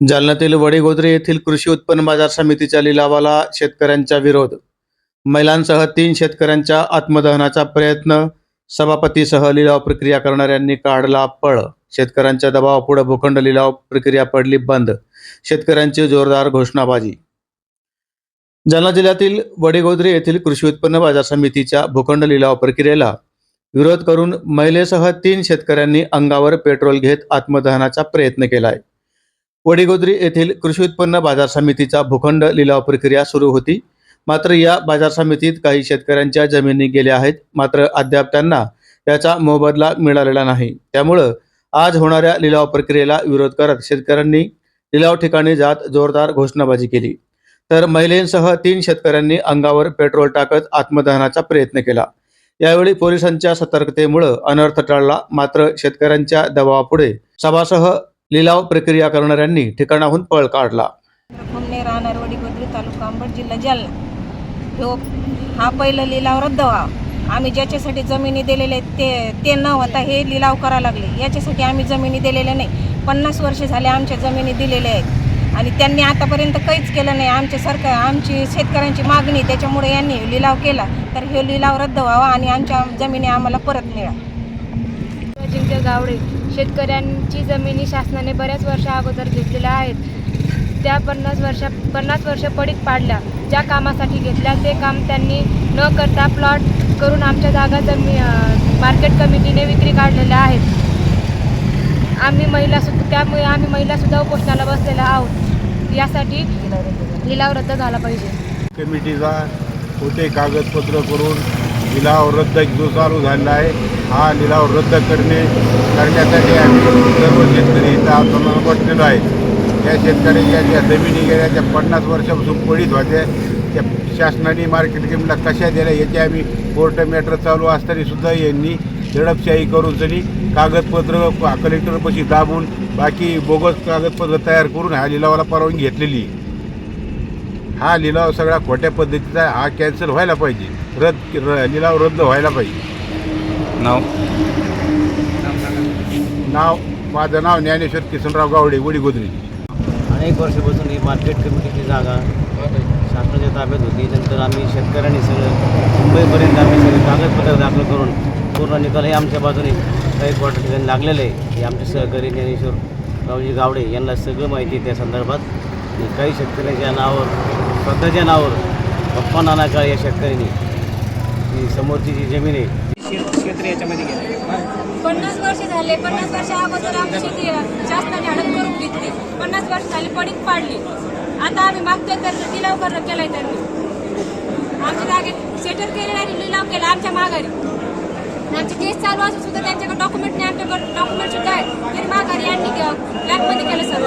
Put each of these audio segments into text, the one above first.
जालन्यातील वडेगोद्रे येथील कृषी उत्पन्न बाजार समितीच्या लिलावाला शेतकऱ्यांचा विरोध. महिलांसह तीन शेतकऱ्यांच्या आत्मदहनाचा प्रयत्न सभापतीसह लिलाव प्रक्रिया करणाऱ्यांनी काढला पळ. शेतकऱ्यांच्या दबावापुढे भूखंड लिलाव प्रक्रिया पडली बंद. शेतकऱ्यांची जोरदार घोषणाबाजी. जालना जिल्ह्यातील वडेगोद्रे येथील कृषी उत्पन्न बाजार समितीच्या भूखंड लिलाव प्रक्रियेला विरोध करून महिलेसह तीन शेतकऱ्यांनी अंगावर पेट्रोल घेत आत्मदहनाचा प्रयत्न केलाय. वडीगोद्री येथील कृषी उत्पन्न बाजार समितीचा भूखंड लिलाव प्रक्रिया सुरू होती. मात्र या बाजार समितीत काही शेतकऱ्यांच्या जमिनी गेल्या आहेत. मात्र अद्याप त्यांना याचा मोबदला मिळालेला नाही. त्यामुळं आज होणाऱ्या लिलाव प्रक्रियेला विरोध करत शेतकऱ्यांनी लिलाव ठिकाणी जात जोरदार घोषणाबाजी केली. तर महिलेंसह तीन शेतकऱ्यांनी अंगावर पेट्रोल टाकत आत्मदहनाचा प्रयत्न केला. यावेळी पोलिसांच्या सतर्कतेमुळे अनर्थ टळला. मात्र शेतकऱ्यांच्या दबावापुढे सभासह लिलाव प्रक्रिया करणाऱ्यांनी ठिकाणाहून पळ काढला. राहणार तालुका अंबड जिल्हा जालना. ह्यो हा पहिला लिलाव रद्द व्हावा आम्ही ज्याच्यासाठी जमिनी दिलेले आहेत ते ते न होता हे लिलाव करायला लागले. याच्यासाठी आम्ही जमिनी दिलेल्या नाही. पन्नास वर्ष झाले आमच्या जमिनी दिलेल्या आहेत. आणि त्यांनी आतापर्यंत काहीच केलं नाही. आमचे सरकार आमची शेतकऱ्यांची मागणी त्याच्यामुळे यांनी लिलाव केला. तर हे लिलाव रद्द व्हावा आणि आमच्या जमिनी आम्हाला परत मिळा. अजिंक्य गावडे. शेतकऱ्यांची जमिनी शासनाने बऱ्याच वर्षा अगोदर घेतलेल्या आहेत. त्या पन्नास वर्षा पन्नास वर्ष पडीक पाडल्या. ज्या कामासाठी घेतल्या ते काम त्यांनी न करता प्लॉट करून आमच्या जागा जमी मार्केट कमिटीने विक्री काढलेल्या आहेत. आम्ही महिला सुद्धा त्यामुळे आम्ही महिलासुद्धा उपोषणाला बसलेल्या आहोत. यासाठी लिलाव रद्द झाला पाहिजे. कमिटीचा होते कागदपत्र करून लिलाव रद्द जो चालू झालेला आहे. हा लिलाव रद्द करणे करण्यासाठी आम्ही सर्व शेतकरी इथं आंदोलन बसलेलो आहे या शेतकऱ्यांच्या ज्या जमिनी गेल्या त्या पन्नास वर्षापासून पडीत होत्या. त्या शासनाने मार्केट गेमला कशा दिल्या याचे आम्ही कोर्ट मॅटर चालू असताना सुद्धा यांनी दडपशाही करून तरी कागदपत्र कलेक्टरपाशी दाबून बाकी बोगस कागदपत्र तयार करून हा लिलावाला परवानगी घेतलेली. हा लिलाव सगळा खोट्या पद्धतीचा हा कॅन्सल व्हायला पाहिजे. रद्द लिलाव रद्द व्हायला पाहिजे. नाव? नाव माझं नाव ज्ञानेश्वर किसनराव गावडे वडी गोदरी. अनेक वर्षापासून ही मार्केट कमिटीची जागा शासनाच्या ताब्यात होती. नंतर आम्ही शेतकऱ्यांनी सगळं मुंबईपर्यंत आम्ही सगळे कागदपत्र दाखल करून पूर्ण निकाल हे आमच्या बाजूने काही क्वार्टर ठिकाणी लागलेलं आहे. हे आमचे सहकारी ज्ञानेश्वर रावजी गावडे यांना सगळं माहिती आहे त्या संदर्भात. आणि काही शेतकऱ्यांच्या नावावर स्वतःच्या नावावर पप्पा नाना काळ या शेतकऱ्यांनी ही समोरची जी जमीन आहे. पन्नास वर्ष झाले पन्नास वर्ष अगोदर आमची शेती शासनाने हडप करून घेतली. पन्नास वर्ष झाली पडीक पाडली. आता आम्ही मागतोय तर लिलाव करणं केलाय त्यांनी. आमच्या जागेत सेटल केलेला आणि लिलाव केला आमच्या माघारी. आमची केस चालू असून सुद्धा त्यांच्याकडे डॉक्युमेंट नाही आमच्याकडे डॉक्युमेंट सुद्धा आहे. तरी माघारी यांनी ब्लॅकमध्ये केलं सर्व.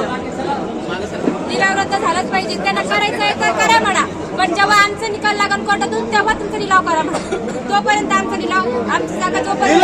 लिलाव रद्द झालाच पाहिजे. त्यांना करायचं आहे तर करा म्हणा. पण जेव्हा आमचं निकाल लागन कोर्टातून तेव्हा तुमचा लिलाव करा म्हणून. तोपर्यंत आमचा लिलाव आमची जागा जोपर्यंत